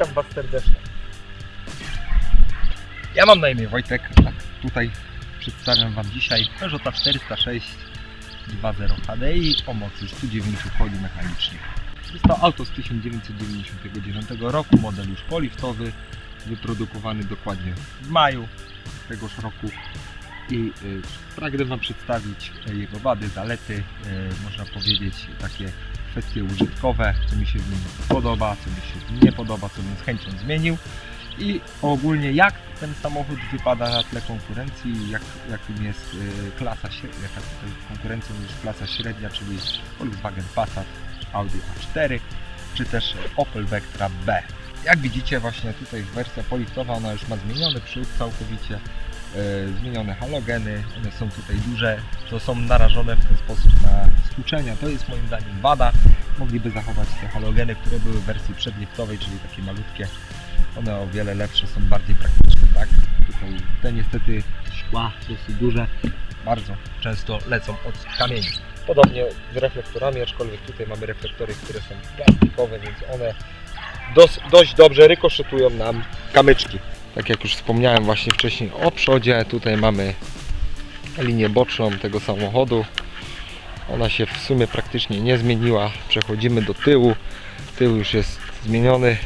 Witam Was serdecznie. Ja mam na imię Wojtek, tak tutaj przedstawiam Wam dzisiaj Peugeota 406 2.0 HDI o mocy 109 koni mechanicznych. Jest to auto z 1999 roku, model już poliftowy, wyprodukowany dokładnie w maju tegoż roku i y, pragnę Wam przedstawić y, jego wady, zalety, y, można powiedzieć takie kwestie użytkowe, co mi się w nim podoba, co mi się nie podoba, co bym z chęcią zmienił i ogólnie jak ten samochód wypada na tle konkurencji, jak, jakim jest y, klasa średnia, jaka konkurencją jest klasa średnia, czyli Volkswagen Passat, Audi A4 czy też Opel Vectra B. Jak widzicie właśnie tutaj wersja poliftowa, ona już ma zmieniony przód całkowicie, zmienione halogeny, one są tutaj duże, to są narażone w ten sposób na stłuczenia. To jest moim zdaniem wada. Mogliby zachować te halogeny, które były w wersji przedliftowej, czyli takie malutkie. One o wiele lepsze, są bardziej praktyczne, tak? Tutaj te niestety szkła dosyć duże, bardzo często lecą od kamieni. Podobnie z reflektorami, aczkolwiek tutaj mamy reflektory, które są plastikowe, więc one dość dobrze rykoszetują nam kamyczki. Tak jak już wspomniałem właśnie wcześniej o przodzie, tutaj mamy linię boczną tego samochodu. Ona się w sumie praktycznie nie zmieniła. Przechodzimy do tyłu. Tył już jest zmieniony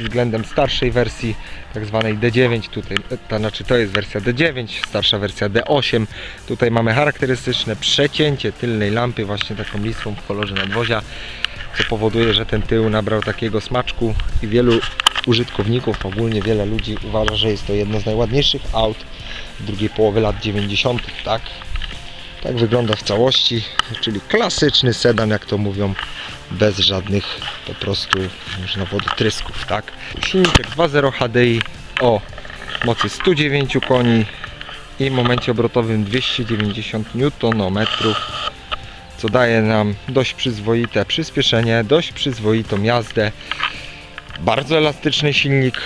względem starszej wersji, tak zwanej D9. Tutaj, to znaczy to jest wersja D9, starsza wersja D8. Tutaj mamy charakterystyczne przecięcie tylnej lampy właśnie taką listwą w kolorze nadwozia, co powoduje, że ten tył nabrał takiego smaczku i wielu użytkowników, ogólnie wiele ludzi uważa, że jest to jedno z najładniejszych aut drugiej połowy lat 90. Tak? Tak wygląda w całości, czyli klasyczny sedan, jak to mówią, bez żadnych po prostu można wodotrysków, tak? Silniczek 2.0 HDI o mocy 109 koni i momencie obrotowym 290 Nm, co daje nam dość przyzwoite przyspieszenie, dość przyzwoitą jazdę. Bardzo elastyczny silnik,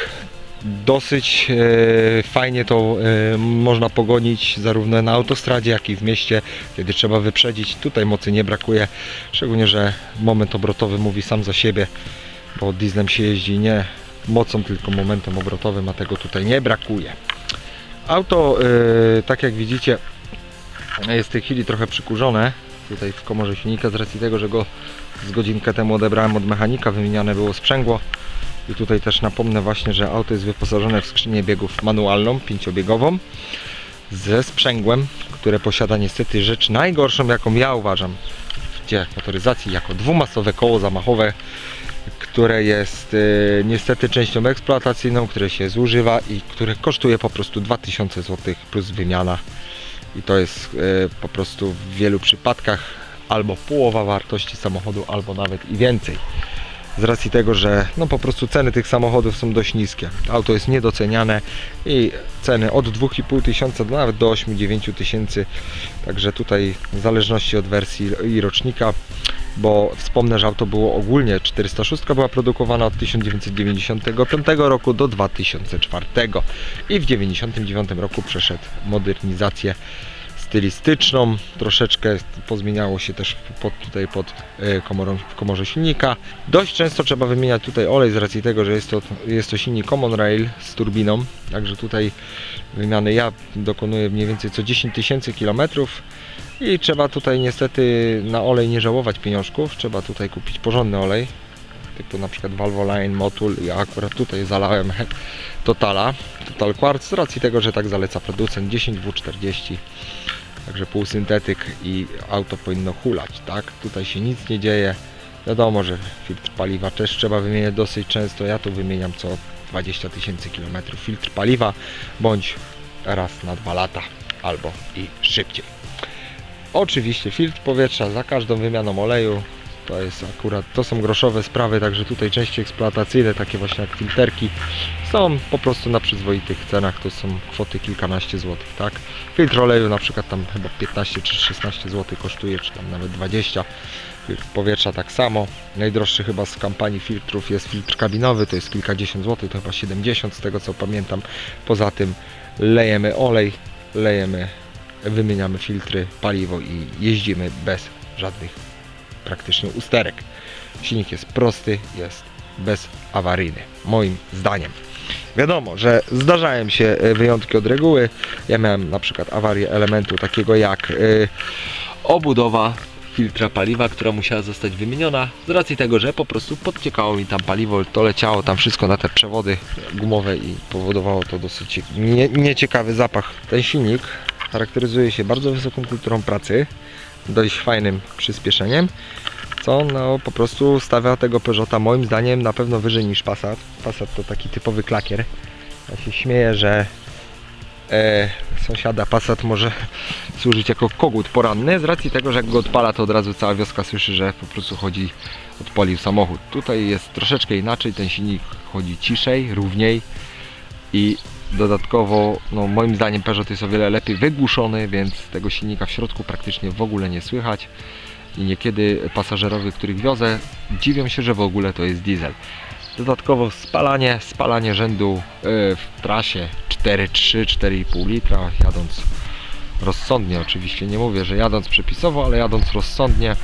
dosyć e, fajnie to e, można pogonić zarówno na autostradzie, jak i w mieście, kiedy trzeba wyprzedzić. Tutaj mocy nie brakuje, szczególnie, że moment obrotowy mówi sam za siebie, bo dieslem się jeździ nie mocą, tylko momentem obrotowym, a tego tutaj nie brakuje. Auto, e, tak jak widzicie, jest w tej chwili trochę przykurzone tutaj komorze silnika z racji tego, że go z godzinkę temu odebrałem od mechanika, wymieniane było sprzęgło. I tutaj też napomnę właśnie, że auto jest wyposażone w skrzynię biegów manualną, pięciobiegową ze sprzęgłem, które posiada niestety rzecz najgorszą, jaką ja uważam w dziejach motoryzacji, jako dwumasowe koło zamachowe, które jest e, niestety częścią eksploatacyjną, które się zużywa i które kosztuje po prostu 2000 zł plus wymiana. I to jest e, po prostu w wielu przypadkach albo połowa wartości samochodu, albo nawet i więcej z racji tego, że no po prostu ceny tych samochodów są dość niskie. Auto jest niedoceniane i ceny od 2,5 tysiąca do nawet do 8-9 tysięcy. Także tutaj w zależności od wersji i rocznika, bo wspomnę, że auto było ogólnie 406 była produkowana od 1995 roku do 2004 i w 1999 roku przeszedł modernizację stylistyczną, troszeczkę pozmieniało się też pod, tutaj pod e, komorą, w komorze silnika. Dość często trzeba wymieniać tutaj olej z racji tego, że jest to, jest to silnik Common Rail z turbiną, także tutaj wymiany ja dokonuję mniej więcej co 10 tysięcy kilometrów. I trzeba tutaj niestety na olej nie żałować pieniążków, trzeba tutaj kupić porządny olej. Typu na przykład Valvoline, Motul. Ja akurat tutaj zalałem Totala, Total Quartz z racji tego, że tak zaleca producent. 10W40 także półsyntetyk i auto powinno hulać, tak? Tutaj się nic nie dzieje. Wiadomo, że filtr paliwa też trzeba wymieniać dosyć często. Ja tu wymieniam co 20 tysięcy kilometrów filtr paliwa, bądź raz na dwa lata, albo i szybciej. Oczywiście filtr powietrza za każdą wymianą oleju. To jest akurat, to są groszowe sprawy, także tutaj części eksploatacyjne, takie właśnie jak filterki, są po prostu na przyzwoitych cenach, to są kwoty kilkanaście złotych, tak? Filtr oleju na przykład tam chyba 15 czy 16 zł kosztuje, czy tam nawet 20. Filtr powietrza tak samo. Najdroższy chyba z kampanii filtrów jest filtr kabinowy, to jest kilkadziesiąt złotych, to chyba 70 z tego co pamiętam. Poza tym lejemy olej, lejemy, wymieniamy filtry, paliwo i jeździmy bez żadnych praktycznie usterek. Silnik jest prosty, jest bezawaryjny, moim zdaniem. Wiadomo, że zdarzają się e, wyjątki od reguły. Ja miałem na przykład awarię elementu takiego jak e, obudowa filtra paliwa, która musiała zostać wymieniona z racji tego, że po prostu podciekało mi tam paliwo, to leciało tam wszystko na te przewody gumowe i powodowało to dosyć nie, nieciekawy zapach. Ten silnik charakteryzuje się bardzo wysoką kulturą pracy, dość fajnym przyspieszeniem, co no po prostu stawia tego Peugeota moim zdaniem na pewno wyżej niż Passat. Passat to taki typowy klakier. Ja się śmieję, że e, sąsiada Passat może służyć jako kogut poranny z racji tego, że jak go odpala to od razu cała wioska słyszy, że po prostu chodzi, odpalił samochód. Tutaj jest troszeczkę inaczej, ten silnik chodzi ciszej, równiej i dodatkowo no, moim zdaniem Peugeot jest o wiele lepiej wygłuszony, więc tego silnika w środku praktycznie w ogóle nie słychać i niekiedy pasażerowie, których wiozę dziwią się, że w ogóle to jest diesel. Dodatkowo spalanie, spalanie rzędu e, w trasie 4,3, 4,5 litra jadąc rozsądnie oczywiście, nie mówię, że jadąc przepisowo, ale jadąc rozsądnie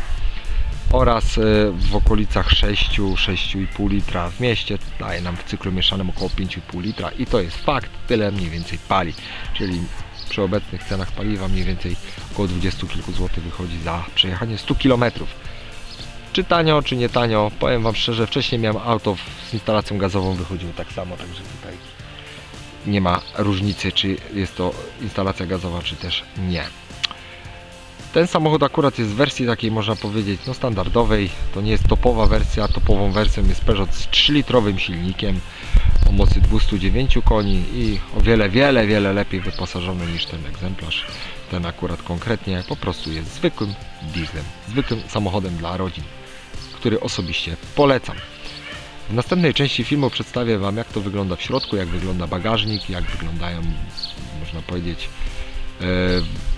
oraz e, w okolicach 6, 6,5 litra w mieście daje nam w cyklu mieszanym około 5,5 litra i to jest fakt, tyle mniej więcej pali, czyli przy obecnych cenach paliwa mniej więcej około 20 kilku złotych wychodzi za przejechanie 100 km. Czy tanio, czy nie tanio, powiem Wam szczerze, wcześniej miałem auto z instalacją gazową, wychodziło tak samo, także tutaj nie ma różnicy, czy jest to instalacja gazowa, czy też nie. Ten samochód akurat jest w wersji takiej, można powiedzieć, no standardowej. To nie jest topowa wersja. Topową wersją jest Peugeot z 3-litrowym silnikiem o mocy 209 koni i o wiele, wiele, wiele lepiej wyposażony niż ten egzemplarz. Ten akurat konkretnie po prostu jest zwykłym dieslem, zwykłym samochodem dla rodzin, który osobiście polecam. W następnej części filmu przedstawię Wam jak to wygląda w środku, jak wygląda bagażnik, jak wyglądają, można powiedzieć, e,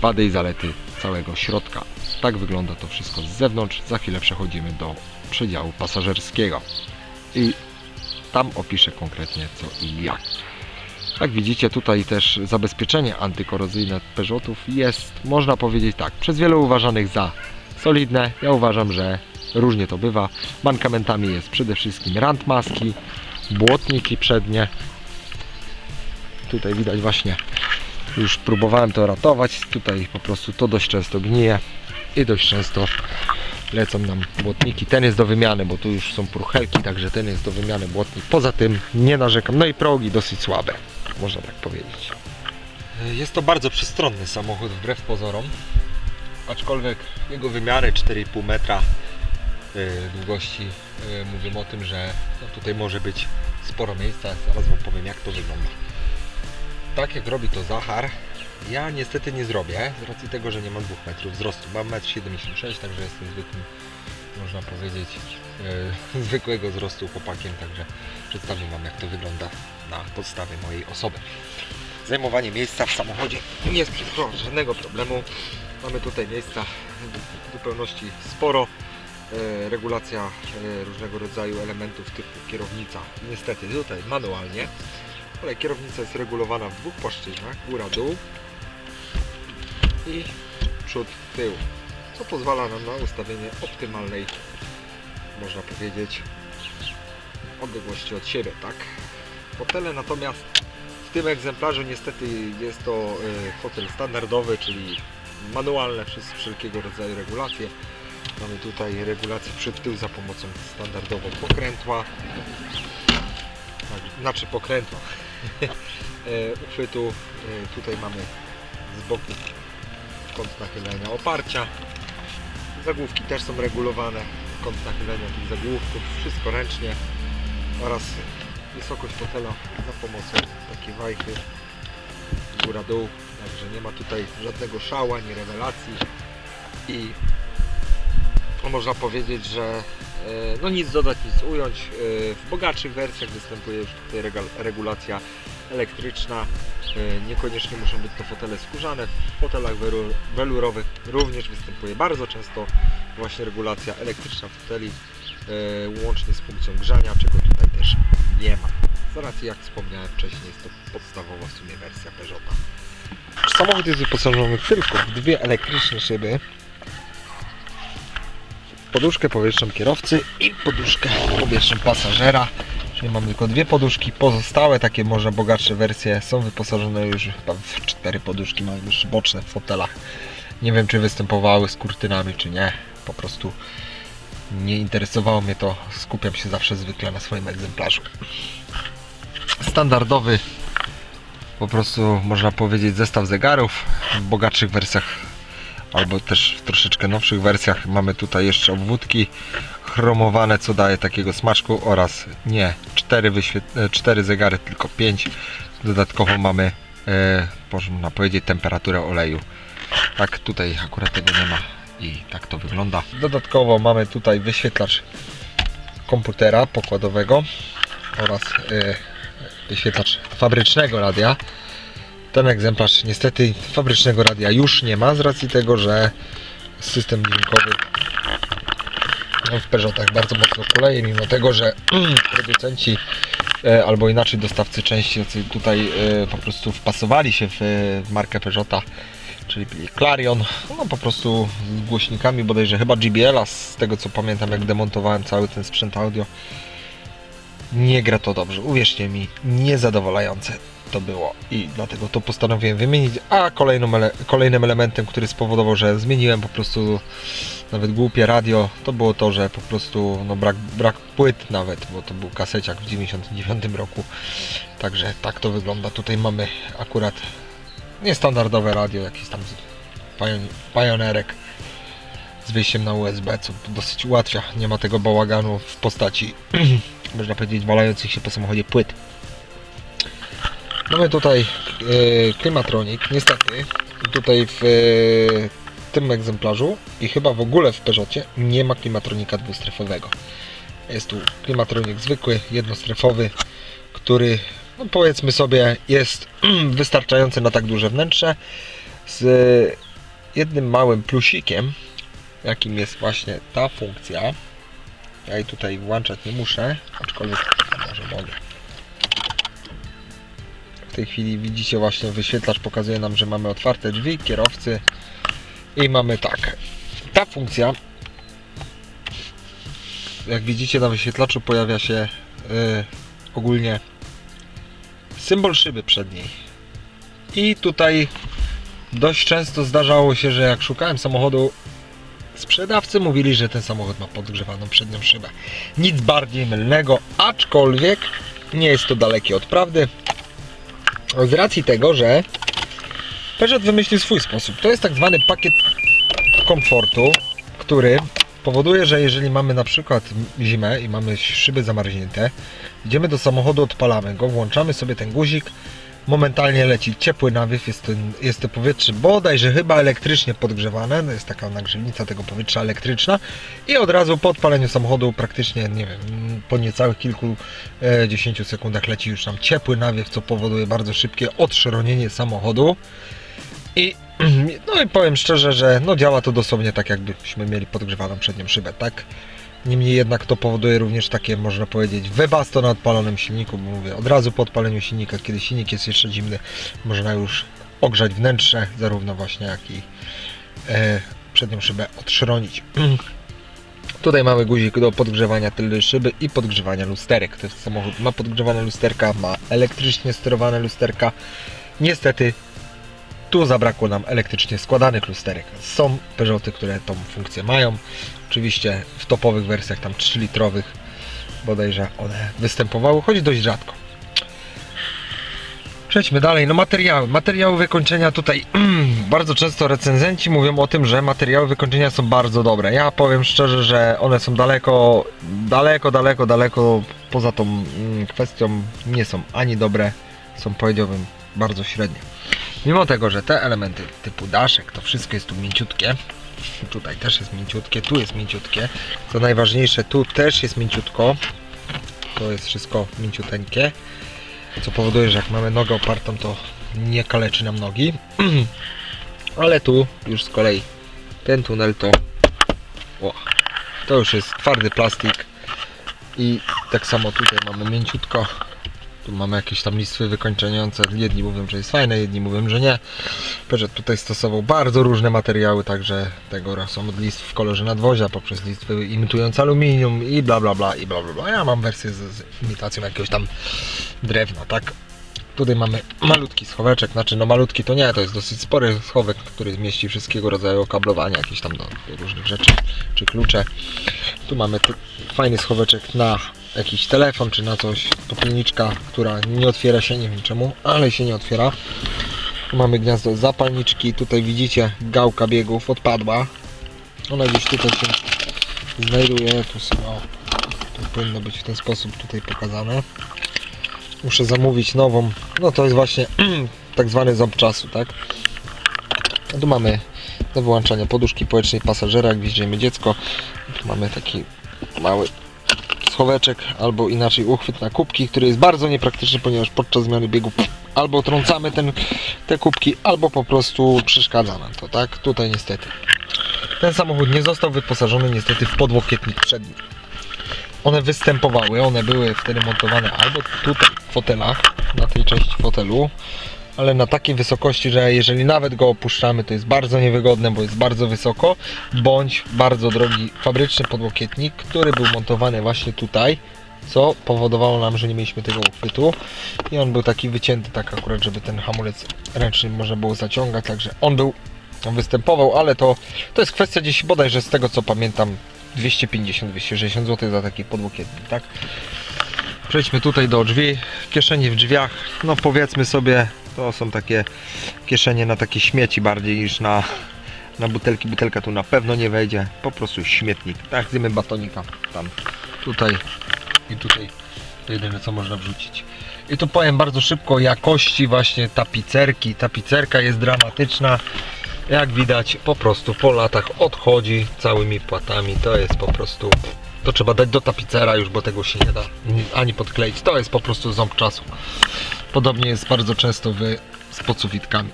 wady i zalety całego środka. Tak wygląda to wszystko z zewnątrz. Za chwilę przechodzimy do przedziału pasażerskiego i tam opiszę konkretnie co i jak. Jak widzicie tutaj też zabezpieczenie antykorozyjne Peugeotów jest, można powiedzieć tak, przez wielu uważanych za solidne. Ja uważam, że różnie to bywa. Mankamentami jest przede wszystkim rant maski, błotniki przednie. Tutaj widać właśnie już próbowałem to ratować. Tutaj po prostu to dość często gnije i dość często lecą nam błotniki. Ten jest do wymiany, bo tu już są pruchelki, także ten jest do wymiany błotnik. Poza tym nie narzekam. No i progi dosyć słabe, można tak powiedzieć. Jest to bardzo przestronny samochód wbrew pozorom. Aczkolwiek jego wymiary 4,5 metra y, długości y, mówią o tym, że no tutaj może być sporo miejsca. Zaraz Wam powiem jak to wygląda tak jak robi to Zachar, ja niestety nie zrobię, z racji tego, że nie mam 2 metrów wzrostu. Mam 1,76 m, także jestem zwykłym, można powiedzieć, e, zwykłego wzrostu chłopakiem, także przedstawię Wam jak to wygląda na podstawie mojej osoby. Zajmowanie miejsca w samochodzie nie sprawia żadnego problemu. Mamy tutaj miejsca w zupełności sporo. E, regulacja e, różnego rodzaju elementów typu kierownica. Niestety tutaj manualnie ale kierownica jest regulowana w dwóch płaszczyznach, góra-dół i przód-tył, co pozwala nam na ustawienie optymalnej, można powiedzieć, odległości od siebie, tak? Fotele natomiast w tym egzemplarzu niestety jest to e, fotel standardowy, czyli manualne przez wszelkiego rodzaju regulacje. Mamy tutaj regulację przód-tył za pomocą standardowo pokrętła, tak, znaczy pokrętła uchwytu. E, Tutaj mamy z boku kąt nachylenia oparcia. Zagłówki też są regulowane. Kąt nachylenia tych zagłówków, wszystko ręcznie oraz wysokość fotela za pomocą takiej wajchy góra-dół. Także nie ma tutaj żadnego szała, ani rewelacji i można powiedzieć, że e, no nic dodać, nic ująć. E, W bogatszych wersjach występuje już tutaj regulacja elektryczna. E, Niekoniecznie muszą być to fotele skórzane. W fotelach welu- welurowych również występuje bardzo często właśnie regulacja elektryczna foteli, e, łącznie z funkcją grzania, czego tutaj też nie ma. Z racji, jak wspomniałem wcześniej, jest to podstawowa w sumie wersja Peugeota. Samochód jest wyposażony tylko w dwie elektryczne szyby, poduszkę powietrzną kierowcy i poduszkę powietrzną pasażera. Czyli mamy tylko dwie poduszki, pozostałe takie może bogatsze wersje są wyposażone już w cztery poduszki, mają już boczne w fotelach. Nie wiem czy występowały z kurtynami czy nie, po prostu nie interesowało mnie to, skupiam się zawsze zwykle na swoim egzemplarzu. Standardowy po prostu można powiedzieć zestaw zegarów w bogatszych wersjach albo też w troszeczkę nowszych wersjach. Mamy tutaj jeszcze obwódki chromowane co daje takiego smaczku oraz nie 4, wyświet- 4 zegary tylko 5 dodatkowo mamy e, można powiedzieć temperaturę oleju. Tak tutaj akurat tego nie ma i tak to wygląda. Dodatkowo mamy tutaj wyświetlacz komputera pokładowego oraz e, wyświetlacz fabrycznego radia ten egzemplarz niestety fabrycznego radia już nie ma z racji tego, że system dźwiękowy no, w Peugeotach bardzo mocno kuleje, mimo tego, że producenci e, albo inaczej dostawcy części tutaj e, po prostu wpasowali się w, w markę Peugeota, czyli Clarion, no po prostu z głośnikami bodajże chyba JBL-a, z tego co pamiętam jak demontowałem cały ten sprzęt audio. Nie gra to dobrze, uwierzcie mi, niezadowalające to było. I dlatego to postanowiłem wymienić, a kolejnym, ele kolejnym elementem, który spowodował, że zmieniłem po prostu nawet głupie radio, to było to, że po prostu no, brak, brak płyt nawet, bo to był kaseciak w 99 roku, także tak to wygląda, tutaj mamy akurat niestandardowe radio, jakiś tam Pioneerek z wyjściem na USB, co dosyć ułatwia, nie ma tego bałaganu w postaci można powiedzieć walających się po samochodzie płyt. Mamy tutaj e, klimatronik, niestety tutaj w e, tym egzemplarzu i chyba w ogóle w Peugeotie nie ma klimatronika dwustrefowego. Jest tu klimatronik zwykły, jednostrefowy, który no powiedzmy sobie jest wystarczający na tak duże wnętrze z jednym małym plusikiem, jakim jest właśnie ta funkcja. Ja jej tutaj włączać nie muszę, aczkolwiek może mogę. Tej chwili widzicie właśnie wyświetlacz pokazuje nam, że mamy otwarte drzwi, kierowcy i mamy tak. Ta funkcja jak widzicie na wyświetlaczu pojawia się y, ogólnie symbol szyby przedniej. I tutaj dość często zdarzało się, że jak szukałem samochodu Sprzedawcy mówili, że ten samochód ma podgrzewaną przednią szybę. Nic bardziej mylnego, aczkolwiek nie jest to dalekie od prawdy. Z racji tego, że Peugeot wymyślił swój sposób. To jest tak zwany pakiet komfortu, który powoduje, że jeżeli mamy na przykład zimę i mamy szyby zamarznięte, idziemy do samochodu, odpalamy go, włączamy sobie ten guzik, momentalnie leci ciepły nawiew, jest, ten, jest to powietrze bodajże chyba elektrycznie podgrzewane, no jest taka nagrzewnica tego powietrza elektryczna i od razu po odpaleniu samochodu praktycznie, nie wiem, po niecałych kilku e, 10 sekundach leci już tam ciepły nawiew, co powoduje bardzo szybkie odszronienie samochodu i no i powiem szczerze, że no działa to dosłownie tak jakbyśmy mieli podgrzewaną przednią szybę, tak? Niemniej jednak to powoduje również takie, można powiedzieć, webasto na odpalonym silniku, bo mówię, od razu po odpaleniu silnika, kiedy silnik jest jeszcze zimny, można już ogrzać wnętrze, zarówno właśnie jak i e, przednią szybę odszronić. Tutaj mamy guzik do podgrzewania tylnej szyby i podgrzewania lusterek. To jest samochód ma podgrzewane lusterka, ma elektrycznie sterowane lusterka. Niestety tu zabrakło nam elektrycznie składanych lusterek. Są Peugeoty, które tą funkcję mają. Oczywiście w topowych wersjach, tam 3-litrowych, bodajże one występowały, choć dość rzadko. Przejdźmy dalej. No materiały. Materiały wykończenia tutaj bardzo często recenzenci mówią o tym, że materiały wykończenia są bardzo dobre. Ja powiem szczerze, że one są daleko, daleko, daleko, daleko poza tą mm, kwestią nie są ani dobre, są powiedziałbym bardzo średnie. Mimo tego, że te elementy typu daszek, to wszystko jest tu mięciutkie. Tutaj też jest mięciutkie, tu jest mięciutkie. Co najważniejsze, tu też jest mięciutko. To jest wszystko mięciuteńkie. Co powoduje, że jak mamy nogę opartą, to nie kaleczy nam nogi. Ale tu już z kolei ten tunel to... O, to już jest twardy plastik. I tak samo tutaj mamy mięciutko. Tu mamy jakieś tam listwy wykończające. Jedni mówią, że jest fajne, jedni mówią, że nie. Peugeot tutaj stosował bardzo różne materiały, także tego są od listw w kolorze nadwozia, poprzez listwy imitujące aluminium i bla bla bla i bla bla bla. Ja mam wersję z, z imitacją jakiegoś tam drewna, tak? Tutaj mamy malutki schoweczek, znaczy no malutki to nie, to jest dosyć spory schowek, który zmieści wszystkiego rodzaju okablowania, jakieś tam do, do różnych rzeczy, czy klucze. Tu mamy fajny schoweczek na jakiś telefon, czy na coś, popielniczka, która nie otwiera się, nie wiem czemu, ale się nie otwiera. Mamy gniazdo zapalniczki, tutaj widzicie gałka biegów odpadła. Ona gdzieś tutaj się znajduje, tu są, o, tu powinno być w ten sposób tutaj pokazane. Muszę zamówić nową, no to jest właśnie tak zwany ząb czasu, tak? A tu mamy do wyłączania poduszki powietrznej pasażera, jak wjeździmy dziecko. Tu mamy taki mały schoweczek, albo inaczej uchwyt na kubki, który jest bardzo niepraktyczny, ponieważ podczas zmiany biegu albo trącamy ten, te kubki, albo po prostu przeszkadza nam to, tak? Tutaj niestety. Ten samochód nie został wyposażony niestety w podłokietnik przedni. One występowały, one były wtedy montowane albo tutaj w fotelach, na tej części fotelu, ale na takiej wysokości, że jeżeli nawet go opuszczamy, to jest bardzo niewygodne, bo jest bardzo wysoko, bądź bardzo drogi fabryczny podłokietnik, który był montowany właśnie tutaj, co powodowało nam, że nie mieliśmy tego uchwytu i on był taki wycięty tak akurat, żeby ten hamulec ręczny można było zaciągać, także on był, on występował, ale to, to jest kwestia gdzieś bodajże z tego co pamiętam 250-260 zł za taki podłokietnik, tak? Przejdźmy tutaj do drzwi, kieszenie w drzwiach, no powiedzmy sobie, to są takie kieszenie na takie śmieci bardziej niż na, na butelki. Butelka tu na pewno nie wejdzie, po prostu śmietnik. Tak, zjemy batonika tam, tutaj i tutaj. To jedyne co można wrzucić. I tu powiem bardzo szybko o jakości właśnie tapicerki. Tapicerka jest dramatyczna. Jak widać po prostu po latach odchodzi całymi płatami. To jest po prostu to trzeba dać do tapicera już, bo tego się nie da ani podkleić. To jest po prostu ząb czasu. Podobnie jest bardzo często w, z podsufitkami.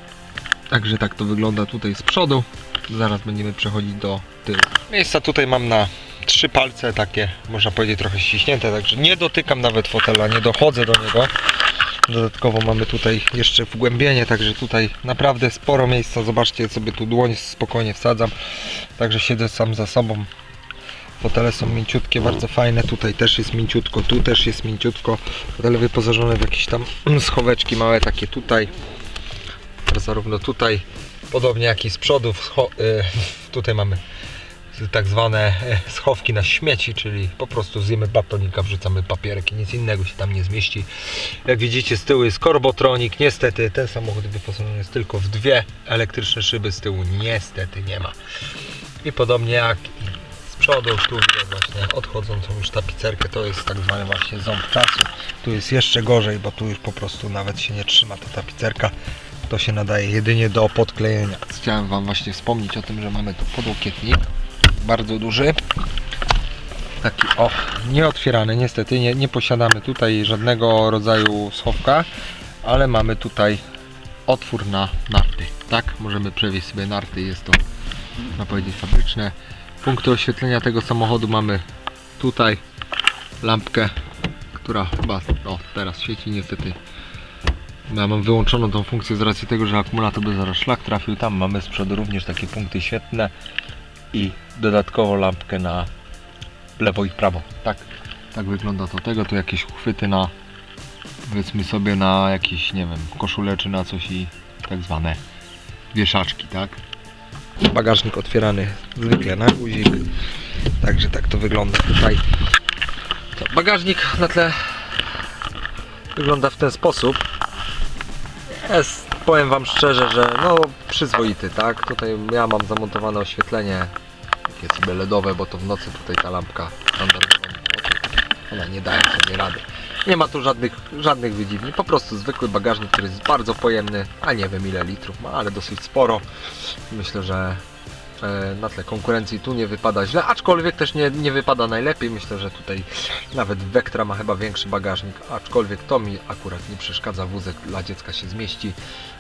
Także tak to wygląda tutaj z przodu. Zaraz będziemy przechodzić do tyłu. Miejsca tutaj mam na trzy palce, takie można powiedzieć trochę ściśnięte, także nie dotykam nawet fotela, nie dochodzę do niego. Dodatkowo mamy tutaj jeszcze wgłębienie, także tutaj naprawdę sporo miejsca. Zobaczcie sobie tu dłoń spokojnie wsadzam. Także siedzę sam za sobą. Fotele są mięciutkie, bardzo fajne. Tutaj też jest mięciutko, tu też jest mięciutko. Fotele wyposażone w jakieś tam schoweczki małe, takie tutaj. Zarówno tutaj, podobnie jak i z przodu. y, tutaj mamy tak zwane e, schowki na śmieci, czyli po prostu zjemy batonika, wrzucamy papierek i nic innego się tam nie zmieści. Jak widzicie z tyłu jest korbotronik, niestety ten samochód wyposażony jest tylko w dwie elektryczne szyby, z tyłu niestety nie ma. I podobnie jak przodu, tu widać właśnie odchodzącą już tapicerkę, to jest tak zwany właśnie ząb czasu. Tu jest jeszcze gorzej, bo tu już po prostu nawet się nie trzyma ta tapicerka. To się nadaje jedynie do podklejenia. Chciałem Wam właśnie wspomnieć o tym, że mamy tu podłokietnik bardzo duży. Taki o, nieotwierany, niestety nie, nie posiadamy tutaj żadnego rodzaju schowka, ale mamy tutaj otwór na narty. Tak, możemy przewieźć sobie narty, jest to można powiedzieć fabryczne. Punkty oświetlenia tego samochodu mamy tutaj lampkę, która chyba o, teraz świeci niestety. Ja mam wyłączoną tą funkcję z racji tego, że akumulator by zaraz szlak trafił. Tam mamy z przodu również takie punkty świetne i dodatkowo lampkę na lewo i prawo. Tak, tak wygląda to. Tego tu jakieś uchwyty na powiedzmy sobie na jakieś, nie wiem, koszule czy na coś i tak zwane wieszaczki, tak? Bagażnik otwierany zwykle na guzik. Także tak to wygląda tutaj. To bagażnik na tle wygląda w ten sposób. Jest, powiem Wam szczerze, że no przyzwoity, tak? Tutaj ja mam zamontowane oświetlenie takie sobie LEDowe, bo to w nocy tutaj ta lampka standardowa, ona nie daje sobie rady. Nie ma tu żadnych, żadnych wydziwni, po prostu zwykły bagażnik, który jest bardzo pojemny, a nie wiem ile litrów ma, ale dosyć sporo. Myślę, że e, na tle konkurencji tu nie wypada źle, aczkolwiek też nie, nie wypada najlepiej. Myślę, że tutaj nawet Vectra ma chyba większy bagażnik, aczkolwiek to mi akurat nie przeszkadza. Wózek dla dziecka się zmieści,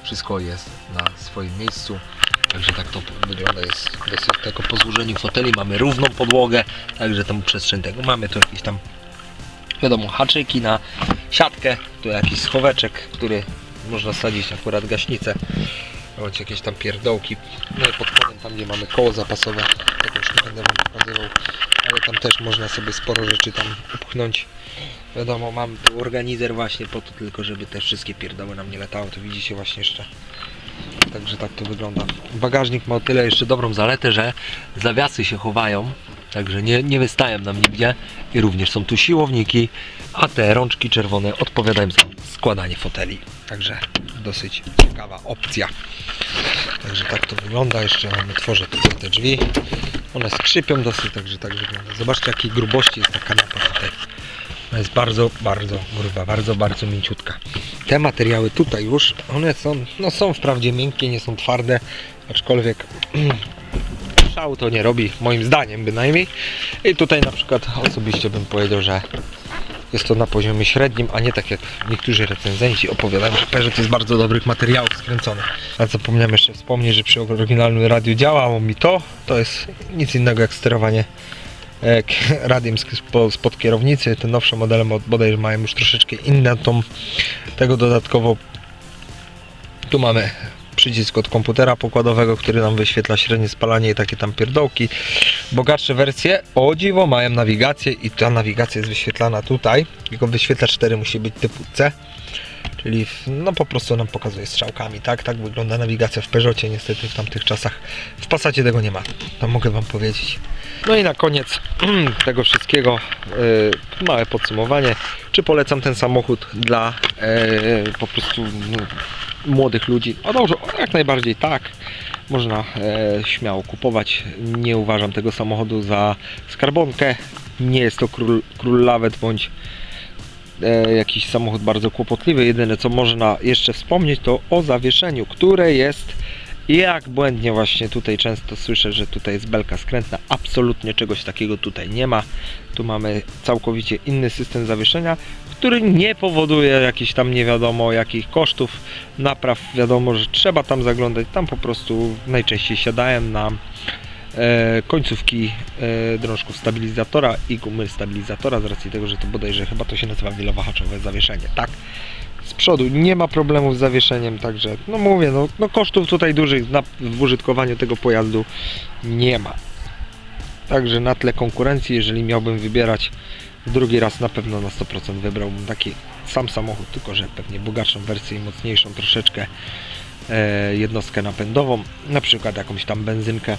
wszystko jest na swoim miejscu. Także tak to wygląda, jest dosyć tylko po złożeniu foteli mamy równą podłogę, także tam przestrzeń tego mamy tu jakieś tam wiadomo, haczyki na siatkę, tu jakiś schoweczek, który można sadzić akurat gaśnicę, bądź jakieś tam pierdołki. No i pod tam, gdzie mamy koło zapasowe, tego już nie będę Wam pokazywał, ale tam też można sobie sporo rzeczy tam upchnąć. Wiadomo, mam tu organizer właśnie po to tylko, żeby te wszystkie pierdoły nam nie latały, to widzicie właśnie jeszcze. Także tak to wygląda. Bagażnik ma o tyle jeszcze dobrą zaletę, że zawiasy się chowają, także nie, nie wystają nam nigdzie i również są tu siłowniki, a te rączki czerwone odpowiadają za składanie foteli. Także dosyć ciekawa opcja. Także tak to wygląda. Jeszcze mam otworzę tutaj te drzwi. One skrzypią dosyć, także tak wygląda. Zobaczcie jakiej grubości jest ta kanapa tutaj. Ona jest bardzo, bardzo gruba, bardzo, bardzo mięciutka. Te materiały tutaj już, one są, no są wprawdzie miękkie, nie są twarde, aczkolwiek szału to nie robi, moim zdaniem bynajmniej. I tutaj na przykład osobiście bym powiedział, że jest to na poziomie średnim, a nie tak jak niektórzy recenzenci opowiadają, że Peugeot jest bardzo dobrych materiałów skręcony. A zapomniałem jeszcze wspomnieć, że przy oryginalnym radiu działało mi to, to jest nic innego jak sterowanie radiem spod kierownicy. Te nowsze modele mod- bodajże mają już troszeczkę inne tą, tego dodatkowo tu mamy przycisk od komputera pokładowego, który nam wyświetla średnie spalanie i takie tam pierdołki. Bogatsze wersje, o dziwo, mają nawigację i ta nawigacja jest wyświetlana tutaj. Tylko wyświetlacz 4 musi być typu C. Czyli no po prostu nam pokazuje strzałkami, tak? Tak wygląda nawigacja w Peugeotie, niestety w tamtych czasach. W Passacie tego nie ma, to mogę Wam powiedzieć. No i na koniec tego wszystkiego yy, małe podsumowanie. Czy polecam ten samochód dla yy, po prostu no, młodych ludzi? O dobrze, jak najbardziej tak. Można e, śmiało kupować. Nie uważam tego samochodu za skarbonkę. Nie jest to król, król lawet bądź e, jakiś samochód bardzo kłopotliwy. Jedyne co można jeszcze wspomnieć to o zawieszeniu, które jest jak błędnie właśnie tutaj często słyszę, że tutaj jest belka skrętna. Absolutnie czegoś takiego tutaj nie ma. Tu mamy całkowicie inny system zawieszenia, który nie powoduje jakichś tam nie wiadomo jakich kosztów napraw. Wiadomo, że trzeba tam zaglądać. Tam po prostu najczęściej siadałem na e, końcówki e, drążków stabilizatora i gumy stabilizatora z racji tego, że to bodajże chyba to się nazywa wielowahaczowe zawieszenie, tak? Z przodu nie ma problemów z zawieszeniem, także no mówię, no, no kosztów tutaj dużych na, w użytkowaniu tego pojazdu nie ma. Także na tle konkurencji, jeżeli miałbym wybierać drugi raz na pewno na 100% wybrałbym taki sam samochód, tylko że pewnie bogatszą wersję i mocniejszą troszeczkę e, jednostkę napędową, na przykład jakąś tam benzynkę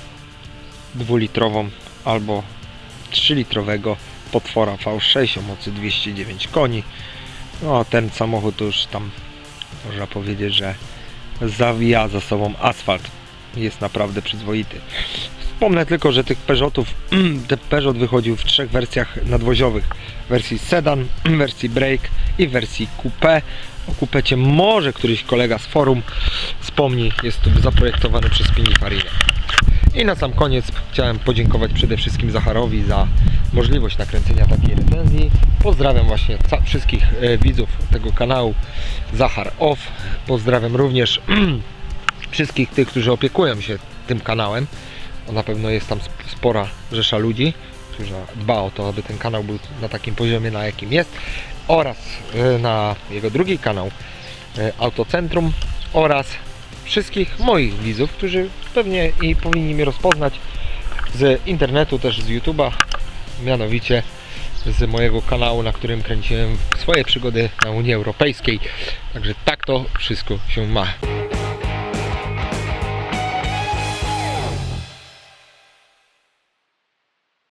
dwulitrową albo 3-litrowego potwora V6 o mocy 209 koni. No ten samochód już tam można powiedzieć, że zawija za sobą asfalt. Jest naprawdę przyzwoity. Wspomnę tylko, że tych Peugeotów, ten Peugeot wychodził w trzech wersjach nadwoziowych. Wersji sedan, wersji break i wersji coupé. O kupecie może któryś kolega z forum wspomni, jest tu zaprojektowany przez Pininfarina. I na sam koniec chciałem podziękować przede wszystkim Zacharowi za możliwość nakręcenia takiej recenzji. Pozdrawiam właśnie wszystkich e, widzów tego kanału Zachar Off. Pozdrawiam również wszystkich tych, którzy opiekują się tym kanałem. Na pewno jest tam sp- spora rzesza ludzi, która dba o to, aby ten kanał był na takim poziomie, na jakim jest. Oraz e, na jego drugi kanał e, Autocentrum oraz wszystkich moich widzów, którzy pewnie i powinni mnie rozpoznać z internetu, też z YouTube'a, mianowicie z mojego kanału, na którym kręciłem swoje przygody na Unii Europejskiej. Także tak to wszystko się ma.